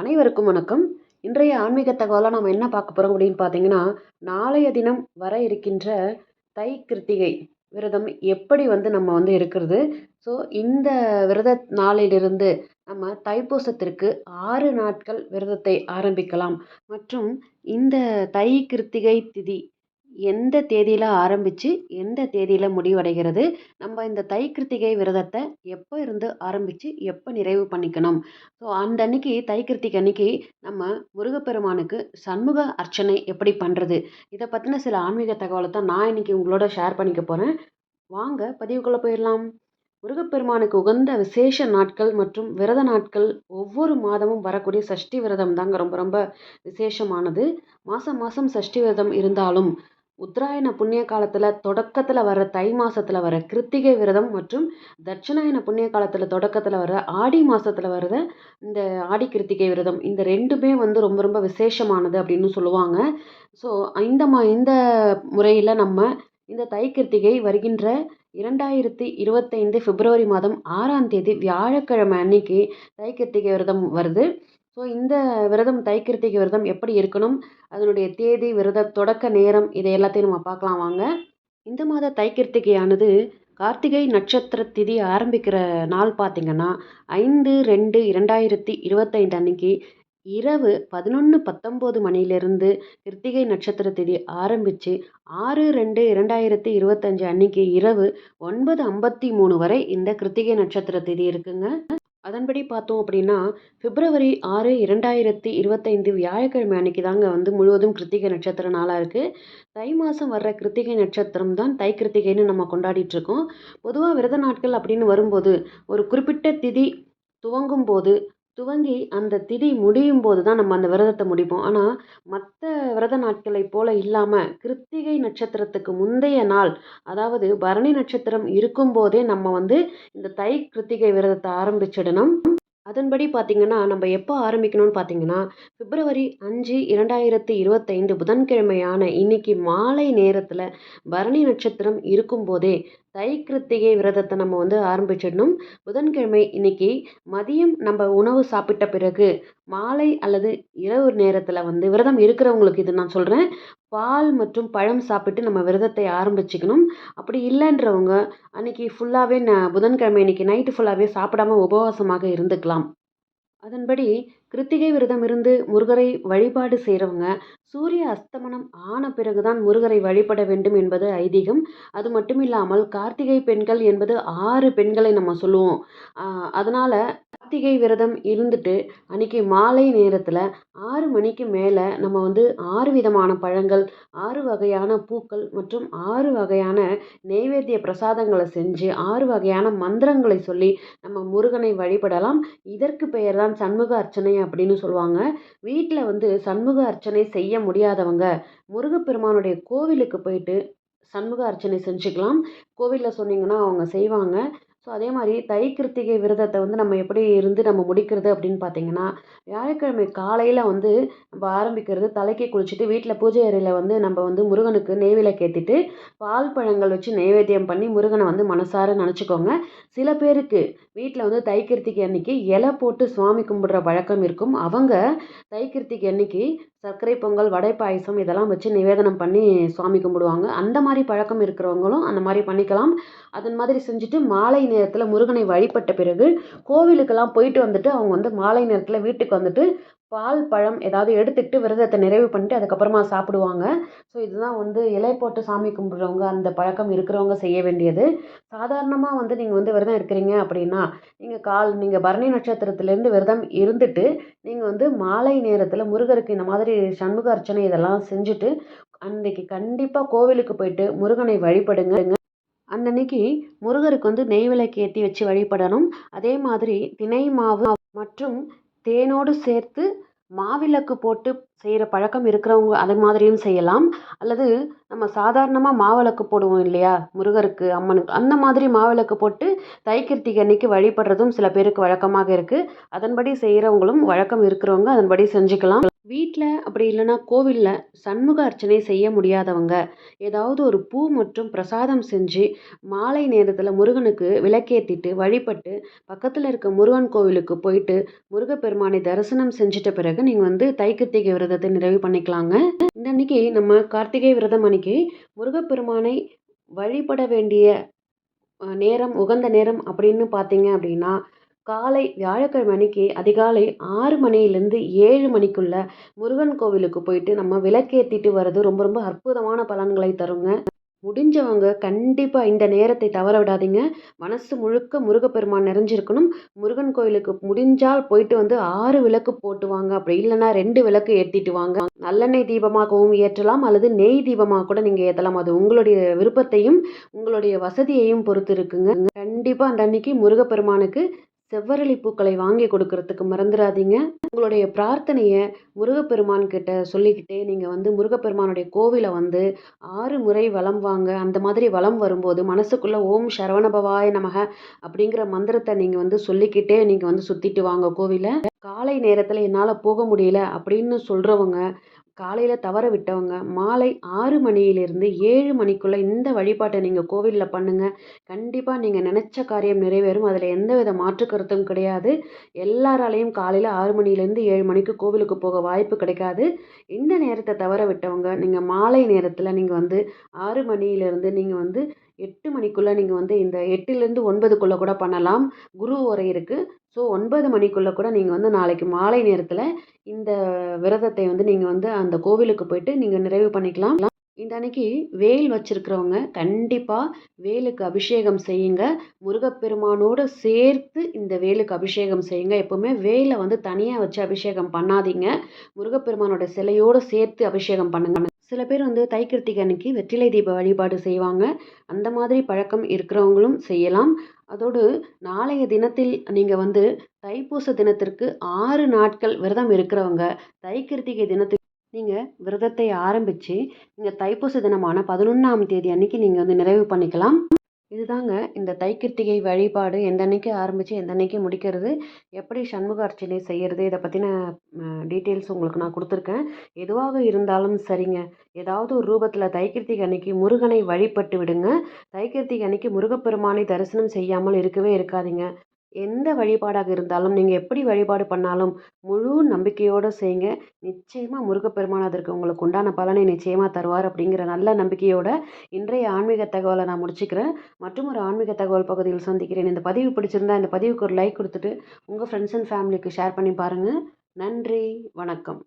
அனைவருக்கும் வணக்கம். இன்றைய ஆன்மீக தகவலாக நம்ம என்ன பார்க்க போகிறோம் அப்படின்னு பார்த்தீங்கன்னா நாளைய தினம் வர இருக்கின்ற தை கிருத்திகை விரதம் எப்படி வந்து நம்ம வந்து இருக்கிறது? ஸோ இந்த விரத நாளிலிருந்து நம்ம தைப்பூசத்திற்கு ஆறு நாட்கள் விரதத்தை ஆரம்பிக்கலாம். மற்றும் இந்த தை கிருத்திகை திதி எந்த தேதியில் ஆரம்பித்து எந்த தேதியில் முடிவடைகிறது நம்ம இந்த தை கிருத்திகை விரதத்தை எப்போ இருந்து ஆரம்பித்து எப்போ நிறைவு பண்ணிக்கணும்? ஸோ அந்த அன்னைக்கு தை கிருத்திகை அன்னைக்கு நம்ம முருகப்பெருமானுக்கு சண்முக அர்ச்சனை எப்படி பண்ணுறது இதை பற்றின சில ஆன்மீக தகவலை தான் நான் இன்றைக்கி உங்களோட ஷேர் பண்ணிக்க போகிறேன் வாங்க பதிவுக்குள்ளே போயிடலாம். முருகப்பெருமானுக்கு உகந்த விசேஷ நாட்கள் மற்றும் விரத நாட்கள் ஒவ்வொரு மாதமும் வரக்கூடிய சஷ்டி விரதம் தாங்க ரொம்ப ரொம்ப விசேஷமானது. மாதம் மாதம் சஷ்டி விரதம் இருந்தாலும் உத்தராயண புண்ணிய காலத்தில் தொடக்கத்தில் வர தை மாதத்தில் வர கிருத்திகை விரதம் மற்றும் தட்சிணாயன புண்ணிய காலத்தில் தொடக்கத்தில் வர ஆடி மாதத்தில் வர இந்த ஆடி கிருத்திகை விரதம் இந்த ரெண்டுமே வந்து ரொம்ப ரொம்ப விசேஷமானது அப்படின்னு சொல்லுவாங்க. ஸோ இந்த மா இந்த முறையில் நம்ம இந்த தை கிருத்திகை வருகின்ற இரண்டாயிரத்தி இருபத்தைந்து பிப்ரவரி மாதம் ஆறாம் தேதி வியாழக்கிழமை அன்னைக்கு தை கிருத்திகை விரதம் வருது. ஸோ இந்த விரதம் தை கிருத்திகை விரதம் எப்படி இருக்கணும்? அதனுடைய தேதி விரத தொடக்க நேரம் இதை எல்லாத்தையும் நம்ம பார்க்கலாம் வாங்க. இந்த மாத தை கிருத்திகையானது கார்த்திகை நட்சத்திர திதி ஆரம்பிக்கிற நாள் பார்த்திங்கன்னா ஐந்து ரெண்டு இரண்டாயிரத்தி இருபத்தைந்து அன்னைக்கு இரவு பதினொன்று பத்தொம்போது மணிலேருந்து கிருத்திகை நட்சத்திர திதி ஆரம்பித்து ஆறு ரெண்டு இரண்டாயிரத்தி இருபத்தஞ்சு அன்னைக்கு இரவு ஒன்பது ஐம்பத்தி மூணு வரை இந்த கிருத்திகை நட்சத்திர திதி இருக்குங்க. அதன்படி பார்த்தோம் அப்படின்னா பிப்ரவரி ஆறு இரண்டாயிரத்தி இருபத்தைந்து வியாழக்கிழமை அன்னைக்கு தாங்க வந்து முழுவதும் கிருத்திகை நட்சத்திர நாளாக இருக்குது தை மாதம் வர்ற கிருத்திகை நட்சத்திரம் தான் தை கிருத்திகைன்னு நம்ம கொண்டாடிட்டுருக்கோம் பொதுவாக விரத நாட்கள் அப்படின்னு வரும்போது ஒரு குறிப்பிட்ட திதி துவங்கும் போது துவங்கி அந்த திதி முடியும் போது தான் நம்ம அந்த விரதத்தை முடிப்போம். ஆனால் மற்ற விரத நாட்களை போல் இல்லாமல் கிருத்திகை நட்சத்திரத்துக்கு முந்தைய நாள் அதாவது பரணி நட்சத்திரம் இருக்கும்போதே நம்ம வந்து இந்த தை கிருத்திகை விரதத்தை ஆரம்பிச்சிடணும். அதன்படி பார்த்திங்கன்னா நம்ம எப்போ ஆரம்பிக்கணும்னு பார்த்தீங்கன்னா பிப்ரவரி அஞ்சு இரண்டாயிரத்தி இருபத்தைந்து புதன்கிழமையான இன்னைக்கு மாலை நேரத்தில் பரணி நட்சத்திரம் இருக்கும்போதே தை கிருத்திகை விரதத்தை நம்ம வந்து ஆரம்பிச்சிடணும். புதன்கிழமை இன்னைக்கு மதியம் நம்ம உணவு சாப்பிட்ட பிறகு மாலை அல்லது இரவு நேரத்தில் வந்து விரதம் இருக்கிறவங்களுக்கு இது நான் சொல்கிறேன் பால் மற்றும் பழம் சாப்பிட்டு நம்ம விரதத்தை ஆரம்பிச்சுக்கணும். அப்படி இல்லைன்றவங்க அன்னைக்கு ஃபுல்லாகவே ந புதன்கிழமை இன்னைக்கு நைட்டு ஃபுல்லாகவே சாப்பிடாம உபவாசமாக இருந்துக்கலாம். அதன்படி கிருத்திகை விரதம் இருந்து முருகரை வழிபாடு செய்கிறவங்க சூரிய அஸ்தமனம் ஆன பிறகுதான் முருகரை வழிபட வேண்டும் என்பது ஐதீகம். அது மட்டும் இல்லாமல் கார்த்திகை பெண்கள் என்பது ஆறு பெண்களை நம்ம சொல்லுவோம். அதனால் கார்த்திகை விரதம் இருந்துட்டு அன்றைக்கி மாலை நேரத்தில் ஆறு மணிக்கு மேலே நம்ம வந்து ஆறு விதமான பழங்கள் ஆறு வகையான பூக்கள் மற்றும் ஆறு வகையான நெய்வேத்திய பிரசாதங்களை செஞ்சு ஆறு வகையான மந்திரங்களை சொல்லி நம்ம முருகனை வழிபடலாம். இதற்கு பெயர் தான் சண்முக அர்ச்சனை அப்படின்னு சொல்லுவாங்க. வீட்டில் வந்து சண்முக அர்ச்சனை செய்ய முடியாதவங்க முருகப்பெருமானுடைய கோவிலுக்கு போயிட்டு சண்முக அர்ச்சனை செஞ்சுக்கலாம். கோவிலில் சொன்னீங்கன்னா அவங்க செய்வாங்க. ஸோ அதே மாதிரி தை கிருத்திகை விரதத்தை வந்து நம்ம எப்படி இருந்து நம்ம முடிக்கிறது அப்படின்னு பார்த்தீங்கன்னா வியாழக்கிழமை காலையில் வந்து நம்ம ஆரம்பிக்கிறது தலைக்கு குளிச்சுட்டு வீட்டில் பூஜை அறையில் வந்து நம்ம வந்து முருகனுக்கு நெய்விளக்கு ஏற்றிட்டு பால் பழங்கள் வச்சு நெய்வேத்தியம் பண்ணி முருகனை வந்து மனசார நினச்சிக்கோங்க. சில பேருக்கு வீட்டில் வந்து தை கிருத்திகை அன்னைக்கு இலை போட்டு சுவாமி கும்பிடுற பழக்கம் இருக்கும். அவங்க தை கிருத்திகை அன்னைக்கு சர்க்கரை பொங்கல் வடை பாயசம் இதெல்லாம் வச்சு நிவேதனம் பண்ணி சுவாமி கும்பிடுவாங்க. அந்த மாதிரி பழக்கம் இருக்கிறவங்களும் அந்த மாதிரி பண்ணிக்கலாம். அதன் மாதிரி செஞ்சுட்டு மாலை நேரத்தில் முருகனை வழிபட்ட பிறகு கோவிலுக்கெல்லாம் போயிட்டு வந்துட்டு அவங்க வந்து மாலை நேரத்தில் வீட்டுக்கு வந்துட்டு பால் பழம் ஏதாவது எடுத்துக்கிட்டு விரதத்தை நிறைவு பண்ணிட்டு அதுக்கப்புறமா சாப்பிடுவாங்க. ஸோ இதுதான் வந்து இலை போட்டு சாமி கும்பிட்றவங்க அந்த பழக்கம் இருக்கிறவங்க செய்ய வேண்டியது. சாதாரணமாக வந்து நீங்கள் வந்து விரதம் இருக்கிறீங்க அப்படின்னா நீங்கள் கால் நீங்கள் பரணி நட்சத்திரத்துலேருந்து விரதம் இருந்துட்டு நீங்கள் வந்து மாலை நேரத்தில் முருகருக்கு இந்த மாதிரி சண்முக அர்ச்சனை இதெல்லாம் செஞ்சுட்டு அன்றைக்கி கண்டிப்பாக கோவிலுக்கு போயிட்டு முருகனை வழிபடுங்க. அன்னன்னைக்கு முருகருக்கு வந்து நெய் விளக்கு ஏற்றி வச்சு வழிபடணும். அதே மாதிரி தினை மாவு மற்றும் தேனோடு சேர்த்து மாவிளக்கு போட்டு செய்கிற பழக்கம் இருக்கிறவங்க அது மாதிரியும் செய்யலாம். அல்லது நம்ம சாதாரணமாக மாவிளக்கு போடுவோம் இல்லையா? முருகருக்கு அம்மனுக்கு அந்த மாதிரி மாவிளக்கு போட்டு தைக்கிருத்திகை அன்னைக்கு வழிபடுறதும் சில பேருக்கு வழக்கமாக இருக்குது அதன்படி செய்கிறவங்களும் வழக்கம் இருக்கிறவங்க அதன்படி செஞ்சுக்கலாம். வீட்டில் அப்படி இல்லைன்னா கோவிலில் சண்முக அர்ச்சனை செய்ய முடியாதவங்க ஏதாவது ஒரு பூ மற்றும் பிரசாதம் செஞ்சு மாலை நேரத்தில் முருகனுக்கு விளக்கேற்றிட்டு வழிபட்டு பக்கத்தில் இருக்க முருகன் கோவிலுக்கு போயிட்டு முருகப்பெருமானை தரிசனம் செஞ்சிட்ட பிறகு நீங்கள் வந்து தைக்கத்திகை விரதத்தை நிறைவு பண்ணிக்கலாங்க. இந்த அன்னைக்கு நம்ம கார்த்திகை விரதம் அன்னைக்கு முருகப்பெருமானை வழிபட வேண்டிய நேரம் உகந்த நேரம் அப்படின்னு பார்த்தீங்க அப்படின்னா காலை வியாழக்கிழமை அன்னைக்கு அதிகாலை ஆறு மணிலேருந்து ஏழு மணிக்குள்ள முருகன் கோவிலுக்கு போயிட்டு நம்ம விளக்கேற்றிட்டு வர்றது ரொம்ப ரொம்ப அற்புதமான பலன்களை தருங்க. முடிஞ்சவங்க கண்டிப்பாக இந்த நேரத்தை தவற விடாதீங்க. மனசு முழுக்க முருகப்பெருமான் நிறைஞ்சிருக்கணும். முருகன் கோயிலுக்கு முடிஞ்சால் போயிட்டு வந்து ஆறு விளக்கு போட்டு வாங்க. அப்படி இல்லைன்னா ரெண்டு விளக்கு ஏற்றிட்டு வாங்க. நல்லெண்ணெய் தீபமாகவும் ஏற்றலாம். அல்லது நெய் தீபமாக கூட நீங்கள் ஏற்றலாம் அது உங்களுடைய விருப்பத்தையும் உங்களுடைய வசதியையும் பொறுத்து இருக்குங்க. கண்டிப்பாக அந்த அன்னைக்கு முருகப்பெருமானுக்கு செவ்வரளி பூக்களை வாங்கி கொடுக்கறதுக்கு மறந்துடாதீங்க உங்களுடைய பிரார்த்தனையை முருகப்பெருமான் கிட்ட சொல்லிக்கிட்டே நீங்கள் வந்து முருகப்பெருமானுடைய கோவிலை வந்து ஆறு முறை வளம் வாங்க அந்த மாதிரி வளம் வரும்போது மனசுக்குள்ளே ஓம் சரவணபவாய நமக அப்படிங்கிற மந்திரத்தை நீங்கள் வந்து சொல்லிக்கிட்டே நீங்கள் வந்து சுற்றிட்டு வாங்க கோவிலை. காலை நேரத்தில் என்னால் போக முடியல அப்படின்னு சொல்கிறவங்க காலையில் தவற விட்டவங்க மாலை ஆறு மணியிலிருந்து ஏழு மணிக்குள்ளே இந்த வழிபாட்டை நீங்கள் கோவிலில் பண்ணுங்கள் கண்டிப்பாக நீங்கள் நினச்ச காரியம் நிறைவேறும். அதில் எந்தவித மாற்று கருத்தும் கிடையாது. எல்லாராலையும் காலையில் ஆறு மணிலேருந்து ஏழு மணிக்கு கோவிலுக்கு போக வாய்ப்பு கிடைக்காது. இந்த நேரத்தை தவற விட்டவங்க நீங்கள் மாலை நேரத்தில் நீங்கள் வந்து ஆறு மணியிலேருந்து நீங்கள் வந்து எட்டு மணிக்குள்ளே நீங்கள் வந்து இந்த எட்டுலேருந்து ஒன்பதுக்குள்ளே கூட பண்ணலாம். குரு உரை இருக்குது ஸோ ஒன்பது மணிக்குள்ளே கூட நீங்கள் வந்து நாளைக்கு மாலை நேரத்தில் இந்த விரதத்தை வந்து நீங்கள் வந்து அந்த கோவிலுக்கு போயிட்டு நீங்கள் நிறைவு பண்ணிக்கலாம். இந்த அன்னைக்கு வேல் வச்சிருக்கிறவங்க கண்டிப்பாக வேலுக்கு அபிஷேகம் செய்யுங்க. முருகப்பெருமானோடு சேர்த்து இந்த வேலுக்கு அபிஷேகம் செய்யுங்க. எப்போவுமே வேலை வந்து தனியாக வச்சு அபிஷேகம் பண்ணாதீங்க. முருகப்பெருமானோட சிலையோடு சேர்த்து அபிஷேகம் பண்ணுங்க. சில பேர் வந்து தைக்கிருத்திகை அன்னைக்கு வெற்றிலை தீப வழிபாடு செய்வாங்க. அந்த மாதிரி பழக்கம் இருக்கிறவங்களும் செய்யலாம். அதோடு நாளைய தினத்தில் நீங்கள் வந்து தைப்பூச தினத்திற்கு ஆறு நாட்கள் விரதம் இருக்கிறவங்க தைக்கிருத்திகை தினத்துக்கு நீங்கள் விரதத்தை ஆரம்பித்து நீங்கள் தைப்பூச தினமான பதினொன்றாம் தேதி அன்னைக்கு நீங்கள் வந்து நிறைவு பண்ணிக்கலாம். இதுதாங்க இந்த தைக்கிருத்திகை வழிபாடு. எந்த அன்னைக்கு ஆரம்பித்து எந்த அன்னைக்கு முடிக்கிறது எப்படி சண்முக அர்ச்சனை செய்கிறது இதை பற்றின டீட்டெயில்ஸ் உங்களுக்கு நான் கொடுத்துருக்கேன். எதுவாக இருந்தாலும் சரிங்க. ஏதாவது ஒரு ரூபத்தில் தைக்கிருத்திகை அன்னைக்கு முருகனை வழிபட்டு விடுங்க. தைக்கிருத்திகை அன்னைக்கு முருகப்பெருமானை தரிசனம் செய்யாமல் இருக்கவே இருக்காதிங்க. எந்த வழிபாடாக இருந்தாலும் நீங்கள் எப்படி வழிபாடு பண்ணாலும் முழு நம்பிக்கையோடு செய்யுங்க. நிச்சயமாக முருகப்பெருமான் அதற்கு உங்களுக்கு உண்டான பலனை நிச்சயமாக தருவார் அப்படிங்கிற நல்ல நம்பிக்கையோட இன்றைய ஆன்மீக தகவலை நான் முடிச்சுக்கிறேன். மற்றும் ஒரு ஆன்மீக தகவல் பகுதியில் சந்திக்கிறேன். இந்த பதிவு பிடிச்சிருந்தா இந்த பதிவுக்கு ஒரு லைக் கொடுத்துட்டு உங்கள் ஃப்ரெண்ட்ஸ் அண்ட் ஃபேமிலிக்கு ஷேர் பண்ணி பாருங்கள் நன்றி வணக்கம்.